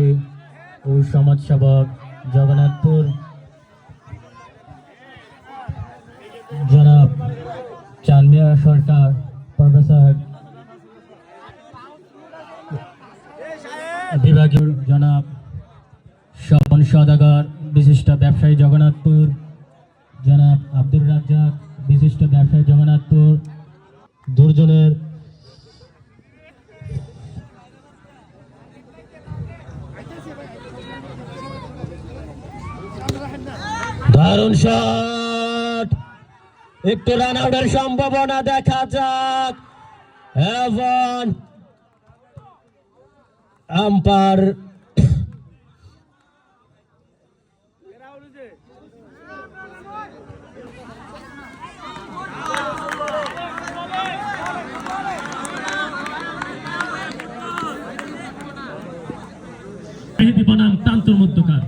ব্যবসায়ী ও সমাজসেবক জগন্নাথপুর। জনাব চান্দিয়া সরকার, প্রফেসর বিভাগীয় জনাব স্বপন সদাগর, বিশিষ্ট ব্যবসায়ী জগন্নাথপুর। জনাব আব্দুর রাজ্জাক, বিশিষ্ট ব্যবসায়ী জগন্নাথপুর। দারুণ শট একটু রান আউটের সম্ভাবনা দেখা যাক। এবং আম্পার বনাম তান্তর মধ্যকার